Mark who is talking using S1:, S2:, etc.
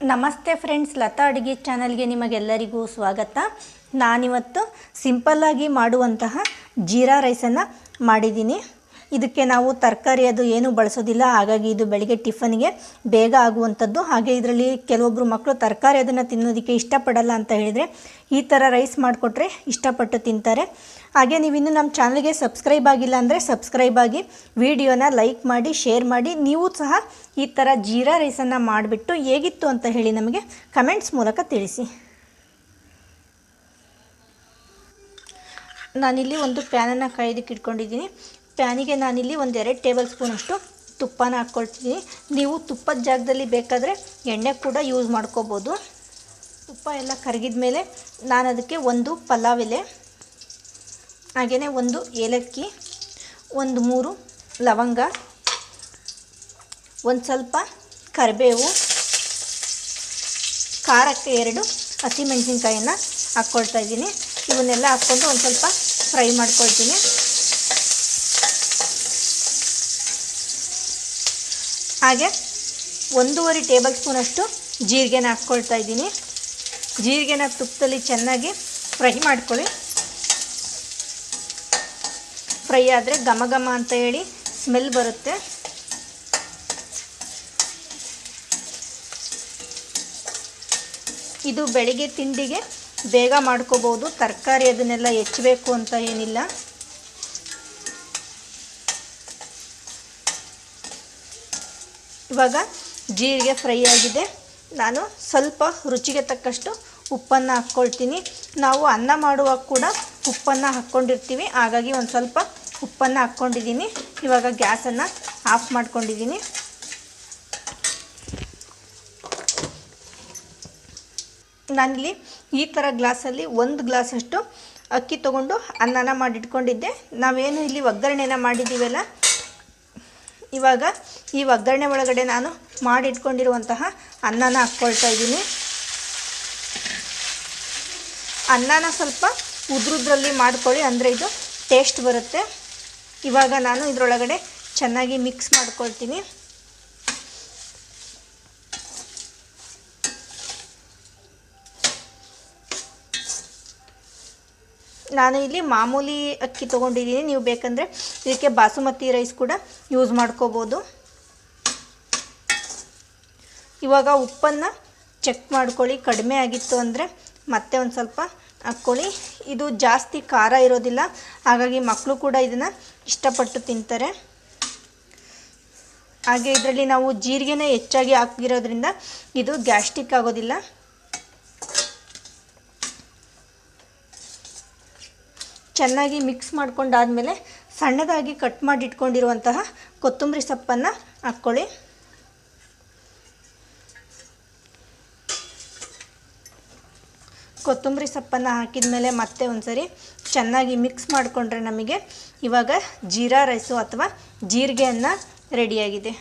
S1: ನಮಸ್ತೆ ಫ್ರೆಂಡ್ಸ್ ಲತಾ ಅಡುಗೆ ಚಾನಲ್ಗೆ ನಿಮಗೆಲ್ಲರಿಗೂ ಸ್ವಾಗತ. ನಾನಿವತ್ತು ಸಿಂಪಲ್ಲಾಗಿ ಮಾಡುವಂತಹ ಜೀರಾ ರೈಸನ್ನು ಮಾಡಿದ್ದೀನಿ. ಇದಕ್ಕೆ ನಾವು ತರಕಾರಿ ಅದು ಏನೂ ಬಳಸೋದಿಲ್ಲ. ಹಾಗಾಗಿ ಇದು ಬೆಳಿಗ್ಗೆ ಟಿಫನ್ಗೆ ಬೇಗ ಆಗುವಂಥದ್ದು. ಹಾಗೆ ಇದರಲ್ಲಿ ಕೆಲವೊಬ್ಬರು ಮಕ್ಕಳು ತರಕಾರಿ ಅದನ್ನು ತಿನ್ನೋದಕ್ಕೆ ಇಷ್ಟಪಡಲ್ಲ ಅಂತ ಹೇಳಿದರೆ ಈ ಥರ ರೈಸ್ ಮಾಡಿಕೊಟ್ರೆ ಇಷ್ಟಪಟ್ಟು ತಿಂತಾರೆ. ಹಾಗೆ ನೀವಿನ್ನೂ ನಮ್ಮ ಚಾನಲ್ಗೆ ಸಬ್ಸ್ಕ್ರೈಬ್ ಆಗಿಲ್ಲ ಅಂದರೆ ಸಬ್ಸ್ಕ್ರೈಬ್ ಆಗಿ ವಿಡಿಯೋನ ಲೈಕ್ ಮಾಡಿ, ಶೇರ್ ಮಾಡಿ. ನೀವು ಸಹ ಈ ಥರ ಜೀರಾ ರೈಸನ್ನು ಮಾಡಿಬಿಟ್ಟು ಹೇಗಿತ್ತು ಅಂತ ಹೇಳಿ ನಮಗೆ ಕಮೆಂಟ್ಸ್ ಮೂಲಕ ತಿಳಿಸಿ. ನಾನಿಲ್ಲಿ ಒಂದು ಪ್ಯಾನನ್ನು ಕಾಯ್ದಕ್ಕೆ ಇಟ್ಕೊಂಡಿದ್ದೀನಿ. ಪ್ಯಾನಿಗೆ ನಾನಿಲ್ಲಿ ಒಂದು ಎರಡು ಟೇಬಲ್ ಸ್ಪೂನಷ್ಟು ತುಪ್ಪನ ಹಾಕ್ಕೊಳ್ತೀನಿ. ನೀವು ತುಪ್ಪದ ಜಾಗದಲ್ಲಿ ಬೇಕಾದರೆ ಎಣ್ಣೆ ಕೂಡ ಯೂಸ್ ಮಾಡ್ಕೋಬೋದು. ತುಪ್ಪ ಎಲ್ಲ ಕರಗಿದ ಮೇಲೆ ನಾನು ಅದಕ್ಕೆ ಒಂದು ಪಲಾವ್ ಎಲೆ ಹಾಗೆಯೇ ಒಂದು ಏಲಕ್ಕಿ, ಒಂದು ಮೂರು ಲವಂಗ, ಒಂದು ಸ್ವಲ್ಪ ಕರಿಬೇವು, ಖಾರಕ್ಕೆ ಎರಡು ಹಸಿಮೆಣಸಿನ್ಕಾಯನ್ನು ಹಾಕ್ಕೊಳ್ತಾ ಇದ್ದೀನಿ. ಇವನ್ನೆಲ್ಲ ಹಾಕ್ಕೊಂಡು ಒಂದು ಸ್ವಲ್ಪ ಫ್ರೈ ಮಾಡ್ಕೊಳ್ತೀನಿ. ಹಾಗೆ ಒಂದೂವರೆ ಟೇಬಲ್ ಸ್ಪೂನಷ್ಟು ಜೀರಿಗೆನ ಹಾಕ್ಕೊಳ್ತಾ ಇದ್ದೀನಿ. ಜೀರಿಗೆನ ತುಪ್ಪದಲ್ಲಿ ಚೆನ್ನಾಗಿ ಫ್ರೈ ಮಾಡ್ಕೊಳ್ಳಿ. ಫ್ರೈ ಆದರೆ ಘಮ ಘಮ ಅಂತ ಹೇಳಿ ಸ್ಮೆಲ್ ಬರುತ್ತೆ. ಇದು ಬೆಳಿಗ್ಗೆ ತಿಂಡಿಗೆ ಬೇಗ ಮಾಡ್ಕೋಬೋದು. ತರಕಾರಿ ಅದನ್ನೆಲ್ಲ ಹೆಚ್ಚಬೇಕು ಅಂತ ಏನಿಲ್ಲ. ಇವಾಗ ಜೀರಿಗೆ ಫ್ರೈ ಆಗಿದೆ. ನಾನು ಸ್ವಲ್ಪ ರುಚಿಗೆ ತಕ್ಕಷ್ಟು ಉಪ್ಪನ್ನು ಹಾಕ್ಕೊಳ್ತೀನಿ. ನಾವು ಅನ್ನ ಮಾಡುವಾಗ ಕೂಡ ಉಪ್ಪನ್ನು ಹಾಕ್ಕೊಂಡಿರ್ತೀವಿ. ಹಾಗಾಗಿ ಒಂದು ಸ್ವಲ್ಪ ಉಪ್ಪನ್ನು ಹಾಕ್ಕೊಂಡಿದ್ದೀನಿ. ಇವಾಗ ಗ್ಯಾಸನ್ನು ಆಫ್ ಮಾಡ್ಕೊಂಡಿದ್ದೀನಿ. ನಾನಿಲ್ಲಿ ಈ ಥರ ಗ್ಲಾಸಲ್ಲಿ ಒಂದು ಗ್ಲಾಸಷ್ಟು ಅಕ್ಕಿ ತೊಗೊಂಡು ಅನ್ನನ ಮಾಡಿಟ್ಕೊಂಡಿದ್ದೆ. ನಾವೇನು ಇಲ್ಲಿ ಒಗ್ಗರಣೆನ ಮಾಡಿದ್ದೀವಲ್ಲ ಇವಾಗ ಈ ಒಗ್ಗರಣೆ ಒಳಗಡೆ ನಾನು ಮಾಡಿಟ್ಕೊಂಡಿರುವಂತಹ ಅನ್ನನ ಹಾಕ್ಕೊಳ್ತಾ ಇದ್ದೀನಿ. ಅನ್ನನ ಸ್ವಲ್ಪ ಉದ್ರುದ್ರಲ್ಲಿ ಮಾಡ್ಕೊಳ್ಳಿ, ಅಂದರೆ ಇದು ಟೇಸ್ಟ್ ಬರುತ್ತೆ. ಇವಾಗ ನಾನು ಇದರೊಳಗಡೆ ಚೆನ್ನಾಗಿ ಮಿಕ್ಸ್ ಮಾಡ್ಕೊಳ್ತೀನಿ. ನಾನು ಇಲ್ಲಿ ಮಾಮೂಲಿ ಅಕ್ಕಿ ತೊಗೊಂಡಿದ್ದೀನಿ. ನೀವು ಬೇಕಂದರೆ ಇದಕ್ಕೆ ಬಾಸುಮತಿ ರೈಸ್ ಕೂಡ ಯೂಸ್ ಮಾಡ್ಕೋಬೋದು. ಇವಾಗ ಉಪ್ಪನ್ನು ಚೆಕ್ ಮಾಡ್ಕೊಳ್ಳಿ. ಕಡಿಮೆ ಆಗಿತ್ತು ಅಂದರೆ ಮತ್ತೆ ಒಂದು ಸ್ವಲ್ಪ ಹಾಕ್ಕೊಳ್ಳಿ. ಇದು ಜಾಸ್ತಿ ಖಾರ ಇರೋದಿಲ್ಲ. ಹಾಗಾಗಿ ಮಕ್ಕಳು ಕೂಡ ಇದನ್ನು ಇಷ್ಟಪಟ್ಟು ತಿಂತಾರೆ. ಹಾಗೆ ಇದರಲ್ಲಿ ನಾವು ಜೀರಿಗೆನೇ ಹೆಚ್ಚಾಗಿ ಹಾಕಿರೋದ್ರಿಂದ ಇದು ಗ್ಯಾಸ್ಟಿಕ್ ಆಗೋದಿಲ್ಲ. ಚೆನ್ನಾಗಿ ಮಿಕ್ಸ್ ಮಾಡ್ಕೊಂಡಾದಮೇಲೆ ಸಣ್ಣದಾಗಿ ಕಟ್ ಮಾಡಿ ಇಟ್ಕೊಂಡಿರುವಂತಹ ಕೊತ್ತಂಬರಿ ಸೊಪ್ಪನ್ನು ಹಾಕ್ಕೊಳ್ಳಿ. ಕೊತ್ತಂಬರಿ ಸೊಪ್ಪನ್ನು ಹಾಕಿದ ಮೇಲೆ ಮತ್ತೆ ಒಂದ್ಸರಿ ಚೆನ್ನಾಗಿ ಮಿಕ್ಸ್ ಮಾಡಿಕೊಂಡ್ರೆ ನಮಗೆ ಇವಾಗ ಜೀರಾ ರೈಸು ಅಥವಾ ಜೀರಿಗೆ ಅನ್ನ ರೆಡಿಯಾಗಿದೆ